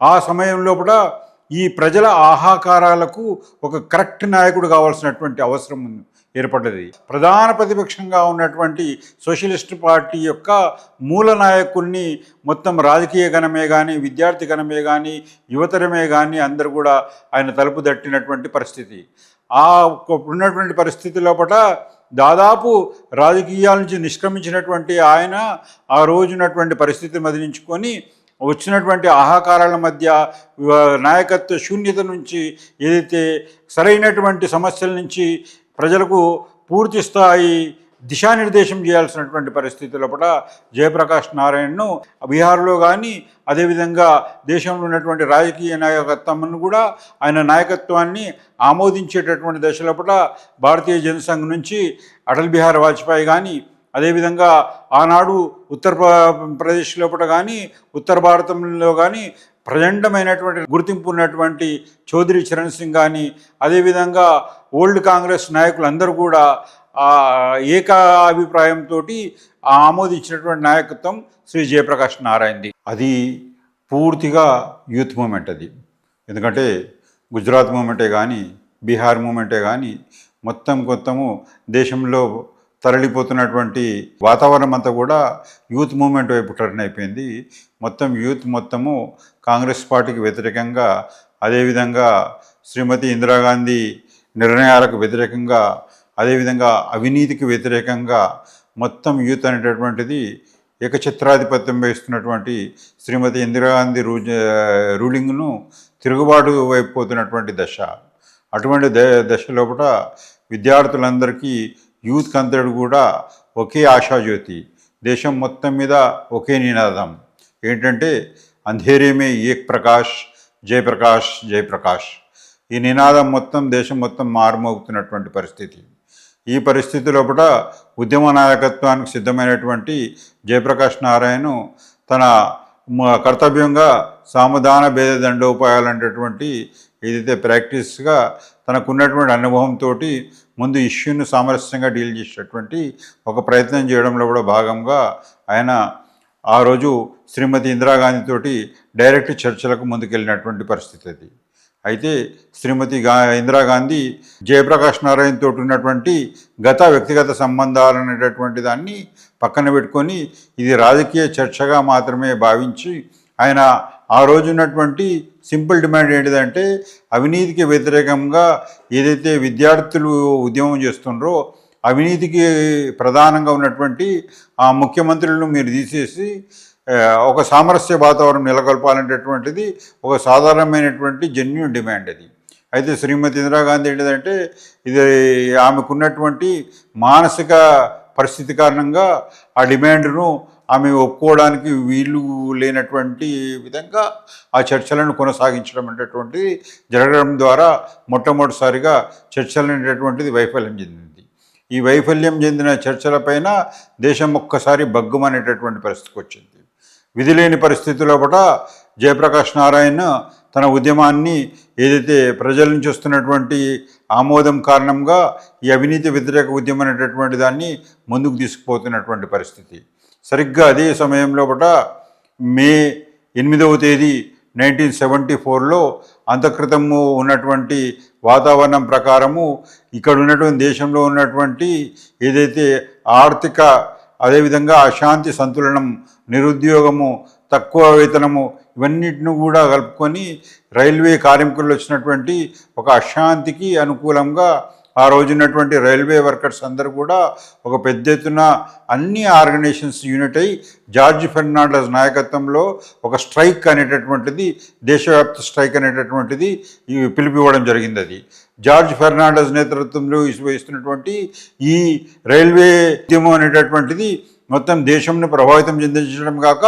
ఆ సమయంలో కూడా ఈ ప్రజల ఆహాకారాలకు ఒక కరెక్ట్ నాయకుడు కావాల్సినటువంటి అవసరం ఏర్పడ్డది. ప్రధాన ప్రతిపక్షంగా ఉన్నటువంటి సోషలిస్ట్ పార్టీ యొక్క మూల నాయకుల్ని మొత్తం రాజకీయ గణమే కానీ విద్యార్థి గణమే కానీ యువతరమే కానీ అందరూ కూడా ఆయన తలుపు తట్టినటువంటి పరిస్థితి. ఆ ఉన్నటువంటి పరిస్థితి లోపల దాదాపు రాజకీయాల నుంచి నిష్క్రమించినటువంటి ఆయన ఆ రోజున్నటువంటి పరిస్థితిని మదిలించుకొని వచ్చినటువంటి ఆహాకారాల మధ్య నాయకత్వ శూన్యత నుంచి ఏదైతే సరైనటువంటి సమస్యల నుంచి ప్రజలకు పూర్తి స్థాయి దిశానిర్దేశం చేయాల్సినటువంటి పరిస్థితి లోపల జయప్రకాష్ నారాయణను బీహార్లో కానీ అదేవిధంగా దేశంలో ఉన్నటువంటి రాజకీయ నాయకత్వంను కూడా ఆయన నాయకత్వాన్ని ఆమోదించేటటువంటి దశ లోపల భారతీయ జనసంఘ్ నుంచి అటల్ బిహారీ వాజ్పేయి కానీ అదేవిధంగా ఆనాడు ఉత్తర ప్రదేశ్ లోపల కానీ ఉత్తర భారతంలో కానీ ప్రచండమైనటువంటి గుర్తింపు ఉన్నటువంటి చౌదరి చరణ్ సింగ్ కానీ అదేవిధంగా ఓల్డ్ కాంగ్రెస్ నాయకులందరూ కూడా ఆ ఏకాభిప్రాయంతో ఆమోదించినటువంటి నాయకత్వం శ్రీ జయప్రకాష్ నారాయణది. అది పూర్తిగా యూత్ మూమెంట్ అది. ఎందుకంటే గుజరాత్ మూమెంటే కానీ బీహార్ మూమెంటే కానీ మొత్తం మొత్తము దేశంలో తరలిపోతున్నటువంటి వాతావరణం అంతా కూడా యూత్ మూమెంట్ వైపు టర్న్ అయిపోయింది. మొత్తం యూత్ మొత్తము కాంగ్రెస్ పార్టీకి వ్యతిరేకంగా అదేవిధంగా శ్రీమతి ఇందిరాగాంధీ నిర్ణయాలకు వ్యతిరేకంగా అదేవిధంగా అవినీతికి వ్యతిరేకంగా మొత్తం యూత్ అనేటటువంటిది ఏకఛత్రాధిపత్యం వహిస్తున్నటువంటి శ్రీమతి ఇందిరాగాంధీ రూ రూలింగ్ను తిరుగుబాటు వైపు పోతున్నటువంటి దశ. అటువంటి ద దశ లోపల విద్యార్థులందరికీ యూత్ అందరూ కూడా ఒకే ఆశాజ్యోతి. దేశం మొత్తం మీద ఒకే నినాదం. ఏంటంటే అంధేరేమే ఏక్ ప్రకాష్ జయప్రకాష్ జయప్రకాష్ ఈ నినాదం మొత్తం దేశం మొత్తం మారుమోగుతున్నటువంటి పరిస్థితి. ఈ పరిస్థితి లోపల ఉద్యమ నాయకత్వానికి సిద్ధమైనటువంటి జయప్రకాష్ నారాయణ తన కర్తవ్యంగా సామధాన భేద దండోపాయాలు అనేటటువంటి ఏదైతే ప్రాక్టీస్గా తనకున్నటువంటి అనుభవంతో ముందు ఇష్యూను సామరస్యంగా డీల్ చేసేటటువంటి ఒక ప్రయత్నం చేయడంలో కూడా భాగంగా ఆయన ఆ రోజు శ్రీమతి ఇందిరాగాంధీతోటి డైరెక్ట్ చర్చలకు ముందుకెళ్ళినటువంటి పరిస్థితి అది. అయితే శ్రీమతి గా ఇందిరాగాంధీ జయప్రకాష్ నారాయణ తోటి ఉన్నటువంటి గత వ్యక్తిగత సంబంధాలు అనేటటువంటి దాన్ని పక్కన పెట్టుకొని ఇది రాజకీయ చర్చగా మాత్రమే భావించి ఆయన ఆ రోజు ఉన్నటువంటి సింపుల్ డిమాండ్ ఏంటిదంటే అవినీతికి వ్యతిరేకంగా ఏదైతే విద్యార్థులు ఉద్యమం చేస్తుండ్రో అవినీతికి ప్రధానంగా ఉన్నటువంటి ఆ ముఖ్యమంత్రులను మీరు తీసేసి ఒక సామరస్య వాతావరణం నెలకొల్పాలనేటటువంటిది ఒక సాధారణమైనటువంటి జెన్యున్ డిమాండ్ అది. అయితే శ్రీమతి ఇందిరాగాంధీ ఏంటిదంటే ఇది ఆమెకున్నటువంటి మానసిక పరిస్థితి కారణంగా ఆ డిమాండ్ను ఆమె ఒప్పుకోవడానికి వీలు లేనటువంటి విధంగా ఆ చర్చలను కొనసాగించడం అనేటటువంటిది జరగడం ద్వారా మొట్టమొదటిసారిగా చర్చలు అనేటటువంటిది వైఫల్యం చెందింది. ఈ వైఫల్యం చెందిన చర్చలపైన దేశం ఒక్కసారి బగ్గుమనేటటువంటి పరిస్థితికి వచ్చింది. విధి లేని పరిస్థితిలో కూడా జయప్రకాష్ నారాయణ తన ఉద్యమాన్ని ఏదైతే ప్రజల నుంచి వస్తున్నటువంటి ఆమోదం కారణంగా ఈ అవినీతి వ్యతిరేక ఉద్యమం అనేటటువంటి దాన్ని ముందుకు తీసుకుపోతున్నటువంటి పరిస్థితి. సరిగ్గా అదే సమయంలో పట మే ఎనిమిదవ తేదీ నైన్టీన్ సెవెంటీ ఫోర్లో అంతక్రితము ఉన్నటువంటి వాతావరణం ప్రకారము ఇక్కడ ఉన్నటువంటి దేశంలో ఉన్నటువంటి ఏదైతే ఆర్థిక అదేవిధంగా అశాంతి సంతులనం నిరుద్యోగము తక్కువ వేతనము ఇవన్నిటిని కూడా కలుపుకొని రైల్వే కార్మికులు వచ్చినటువంటి ఒక అశాంతికి అనుకూలంగా ఆ రోజున్నటువంటి రైల్వే వర్కర్స్ అందరూ కూడా ఒక పెద్ద ఎత్తున అన్ని ఆర్గనైజేషన్స్ యూనిట్ అయి జార్జ్ ఫెర్నాండస్ నాయకత్వంలో ఒక స్ట్రైక్ అనేటటువంటిది దేశవ్యాప్త స్ట్రైక్ అనేటటువంటిది పిలిపివ్వడం జరిగింది అది జార్జ్ ఫెర్నాండస్ నేతృత్వంలో ఇసు- వహిస్తున్నటువంటి ఈ రైల్వే ఉద్యమం అనేటటువంటిది మొత్తం దేశంను ప్రభావితం చెందించడం కాక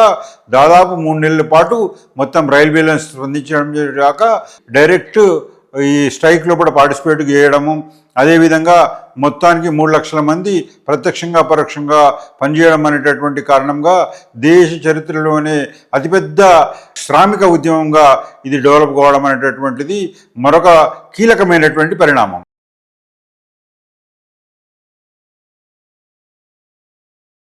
దాదాపు మూడు నెలల పాటు మొత్తం రైల్వేలను స్పందించడం కాక డైరెక్ట్ ఈ స్ట్రైక్లో కూడా పార్టిసిపేట్ చేయడము అదేవిధంగా మొత్తానికి మూడు లక్షల మంది ప్రత్యక్షంగా పరోక్షంగా పనిచేయడం అనేటటువంటి కారణంగా దేశ చరిత్రలోనే అతిపెద్ద శ్రామిక ఉద్యమంగా ఇది డెవలప్ కావడం అనేటటువంటిది మరొక కీలకమైనటువంటి పరిణామం.